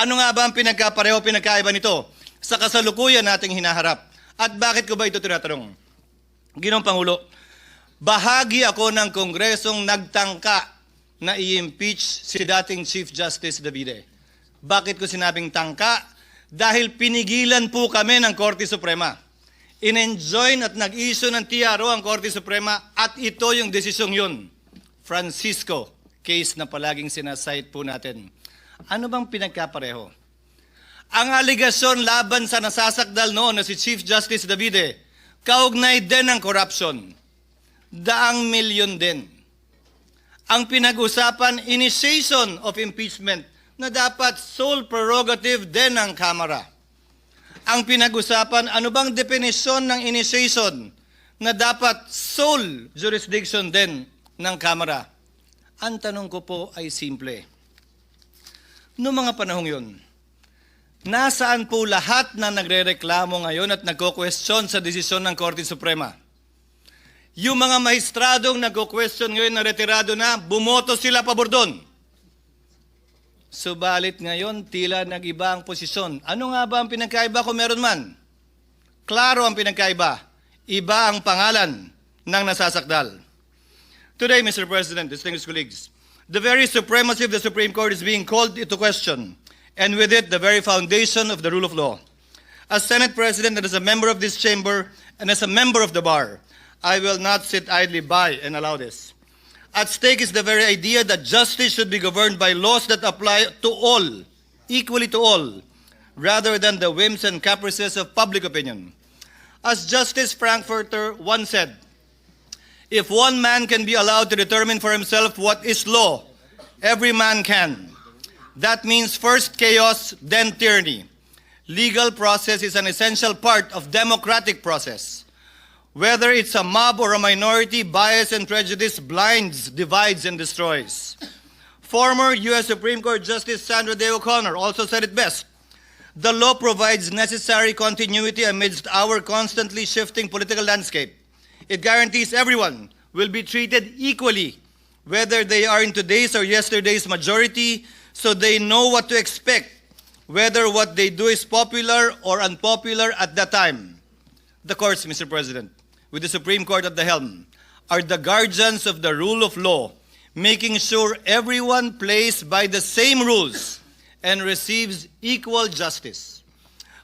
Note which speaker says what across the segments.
Speaker 1: Ano nga ba ang pinagkapareho, pinagkaiba nito sa kasalukuyan nating hinaharap? At bakit ko ba ito tinatanong? Ginong Pangulo, bahagi ako ng kongresong nagtangka na i-impeach si dating Chief Justice Davide. Bakit ko sinabing tangka? Dahil pinigilan po kami ng Korte Suprema. In-enjoin at nag-issue ng TRO ang Korte Suprema at ito yung desisyong yun. Francisco, case na palaging sinasite po natin. Ano bang pinagkapareho? Ang aligasyon laban sa nasasakdal noon na si Chief Justice Davide, kaugnay din ng corruption. Daang milyon din. Ang pinag-usapan, initiation of impeachment na dapat sole prerogative din ng Kamara. Ang pinag-usapan, ano bang definisyon ng initiation na dapat sole jurisdiction din ng Kamara? Ang tanong ko po ay simple. Noong mga panahong yun, nasaan po lahat na nagrereklamo ngayon at nagko-question sa desisyon ng Korte Suprema? Yung mga mahistradong nagko-question ngayon na retirado na, bumoto sila pabor doon. Subalit ngayon, tila nag-iba ang posisyon. Ano nga ba ang pinagkaiba kung meron man? Klaro ang pinagkaiba. Iba ang pangalan ng nasasakdal. Today, Mr. President, distinguished colleagues, the very supremacy of the Supreme Court is being called into question, and with it, the very foundation of the rule of law. As Senate President and as a member of this chamber and as a member of the bar, I will not sit idly by and allow this. At stake is the very idea that justice should be governed by laws that apply to all, equally to all, rather than the whims and caprices of public opinion. As Justice Frankfurter once said, if one man can be allowed to determine for himself what is law, every man can. That means first chaos, then tyranny. Legal process is an essential part of democratic process. Whether it's a mob or a minority, bias and prejudice blinds, divides, and destroys. Former U.S. Supreme Court Justice Sandra Day O'Connor also said it best. The law provides necessary continuity amidst our constantly shifting political landscape. It guarantees everyone will be treated equally, whether they are in today's or yesterday's majority, so they know what to expect, whether what they do is popular or unpopular at that time. The courts, Mr. President, with the Supreme Court at the helm, are the guardians of the rule of law, making sure everyone plays by the same rules and receives equal justice.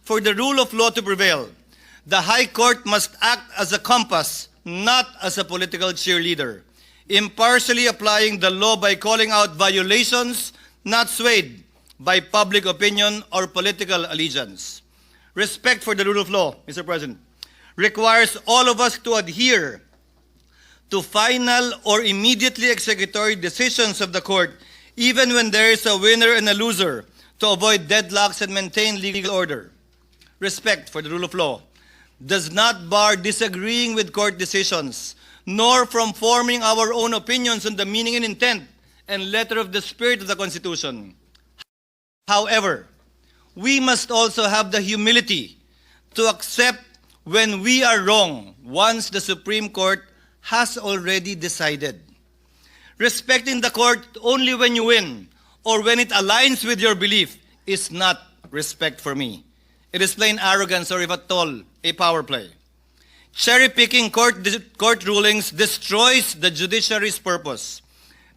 Speaker 1: For the rule of law to prevail, the High Court must act as a compass, not as a political cheerleader, impartially applying the law by calling out violations, not swayed by public opinion or political allegiance. Respect for the rule of law, Mr. President, requires all of us to adhere to final or immediately executory decisions of the court, even when there is a winner and a loser, to avoid deadlocks and maintain legal order. Respect for the rule of law does not bar disagreeing with court decisions, nor from forming our own opinions on the meaning and intent and letter of the spirit of the Constitution. However, we must also have the humility to accept when we are wrong once the Supreme Court has already decided. Respecting the court only when you win or when it aligns with your belief is not respect for me. It is plain arrogance or if at all, a power play. Cherry-picking court, court rulings destroys the judiciary's purpose.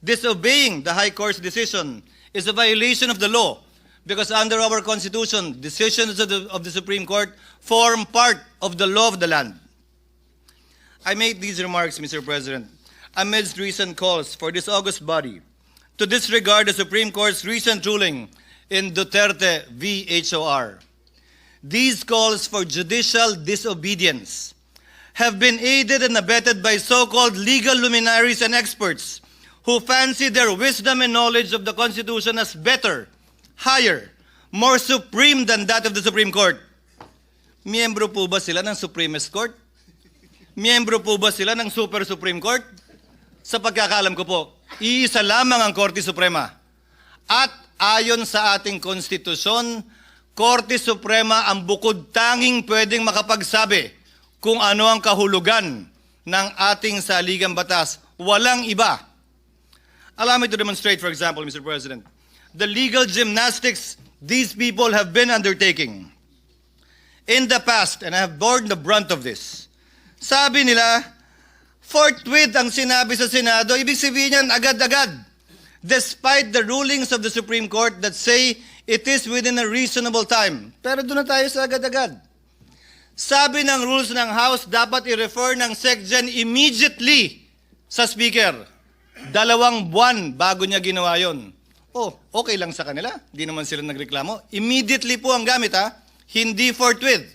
Speaker 1: Disobeying the High Court's decision is a violation of the law because under our Constitution, decisions of the, of the Supreme Court form part of the law of the land. I made these remarks, Mr. President, amidst recent calls for this august body to disregard the Supreme Court's recent ruling in Duterte v. HOR. These calls for judicial disobedience have been aided and abetted by so-called legal luminaries and experts who fancy their wisdom and knowledge of the Constitution as better, higher, more supreme than that of the Supreme Court. Miyembro po ba sila ng Supremist Court? Miyembro po ba sila ng Super Supreme Court? Sa pagkakaalam ko po, iisa lamang ang Korte Suprema. At ayon sa ating konstitusyon, Korte Suprema ang bukod tanging pwedeng makapagsabi kung ano ang kahulugan ng ating saligang batas. Walang iba. Allow me to demonstrate, for example, Mr. President, the legal gymnastics these people have been undertaking. In the past, and I have borne the brunt of this, sabi nila, forthwith ang sinabi sa Senado, ibig sabihin yan agad-agad. Despite the rulings of the Supreme Court that say it is within a reasonable time. Pero doon na tayo sa agad-agad. Sabi ng rules ng House, dapat i-refer ng SecGen immediately sa Speaker. Dalawang buwan bago niya ginawa yon. Oh, okay lang sa kanila. Di naman sila nagreklamo. Immediately po ang gamit ha. Hindi forthwith.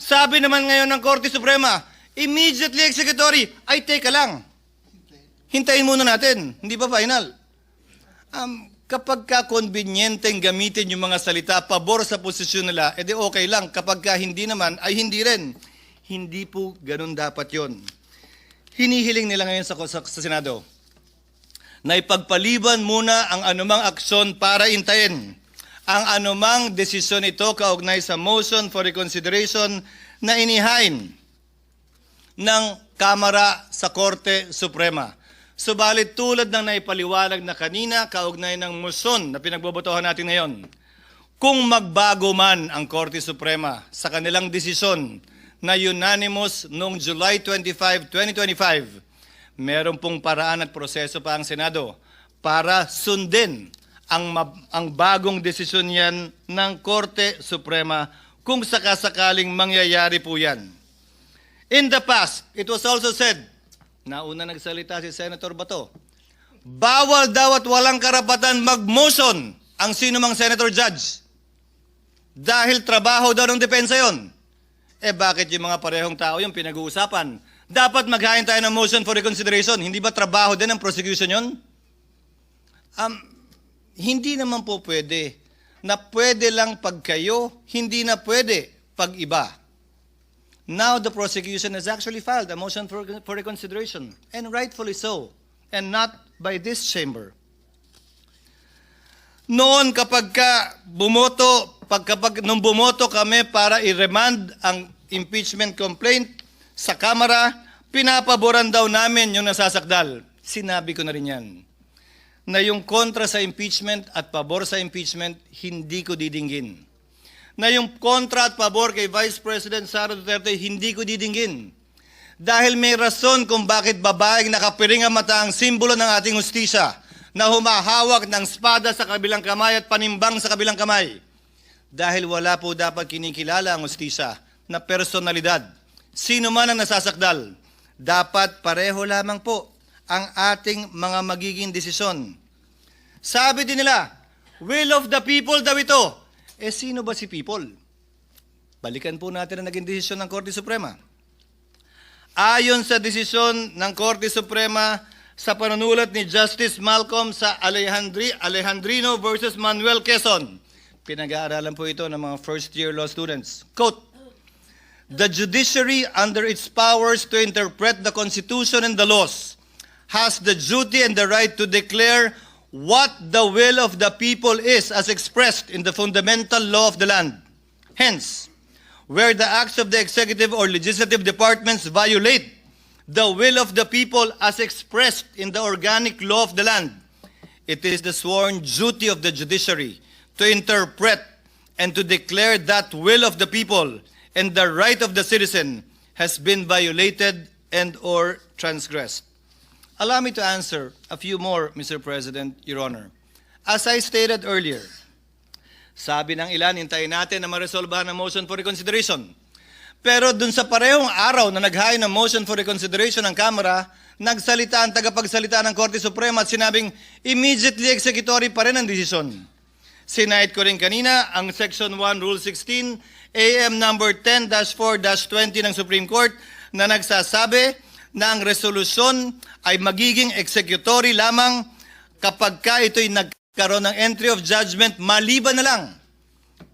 Speaker 1: Sabi naman ngayon ng Korte Suprema, immediately executory. Ay, teka lang. Hintayin muna natin. Hindi pa final. Um, kapag ka convenienteng gamitin yung mga salita pabor sa posisyon nila, edi okay lang. Kapag ka hindi naman, ay hindi rin. Hindi po ganun dapat yon. Hinihiling nila ngayon sa, sa, sa Senado na ipagpaliban muna ang anumang aksyon para intayin ang anumang desisyon ito kaugnay sa motion for reconsideration na inihain ng Kamara sa Korte Suprema. Subalit tulad ng naipaliwanag na kanina kaugnay ng motion na pinagbobotohan natin ngayon, kung magbago man ang Korte Suprema sa kanilang desisyon na unanimous noong July 25, 2025, meron pong paraan at proseso pa ang Senado para sundin ang, ang bagong desisyon yan ng Korte Suprema kung sakasakaling mangyayari po yan. In the past, it was also said, nauna nagsalita si Senator Bato, bawal daw at walang karapatan mag-motion ang sino mang senator judge. Dahil trabaho daw ng depensa yon. Eh bakit yung mga parehong tao yung pinag-uusapan? Dapat maghain tayo ng motion for reconsideration. Hindi ba trabaho din ng prosecution yon? Um, hindi naman po pwede na pwede lang pag kayo, hindi na pwede pag iba. Now the prosecution has actually filed a motion for, for reconsideration, and rightfully so, and not by this chamber. Noon kapag ka bumoto, pag kapag nung bumoto kami para i-remand ang impeachment complaint sa Kamara, pinapaboran daw namin yung nasasakdal. Sinabi ko na rin yan. Na yung kontra sa impeachment at pabor sa impeachment, hindi ko didinggin. Na yung kontra at pabor kay Vice President Sara Duterte, hindi ko didinggin. Dahil may rason kung bakit babaeng nakapiring ang mata ang simbolo ng ating hustisya na humahawak ng espada sa kabilang kamay at panimbang sa kabilang kamay. Dahil wala po dapat kinikilala ang hustisya na personalidad. Sino man ang nasasakdal, dapat pareho lamang po ang ating mga magiging desisyon. Sabi din nila, will of the people daw ito. Eh sino ba si people? Balikan po natin ang naging desisyon ng Korte Suprema. Ayon sa desisyon ng Korte Suprema sa panunulat ni Justice Malcolm sa Alejandri, Alejandrino versus Manuel Quezon, pinag-aaralan po ito ng mga first-year law students. Quote, The judiciary, under its powers to interpret the Constitution and the laws, has the duty and the right to declare what the will of the people is as expressed in the fundamental law of the land. Hence, where the acts of the executive or legislative departments violate the will of the people as expressed in the organic law of the land, it is the sworn duty of the judiciary to interpret and to declare that will of the people and the right of the citizen has been violated and or transgressed. Allow me to answer a few more, Mr. President, Your Honor. As I stated earlier, sabi ng ilan, hintayin natin na maresolbahan ang motion for reconsideration. Pero dun sa parehong araw na naghain ng motion for reconsideration ng Kamara, nagsalita ang tagapagsalita ng Korte Suprema at sinabing immediately executory pa rin ang desisyon. Sinahit ko rin kanina ang Section 1, Rule 16, AM number 10-4-20 ng Supreme Court na nagsasabi na ang resolusyon ay magiging executory lamang kapag ka ito'y nagkaroon ng entry of judgment maliban na lang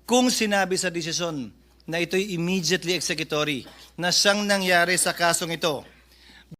Speaker 1: kung sinabi sa desisyon na ito'y immediately executory na siyang nangyari sa kasong ito.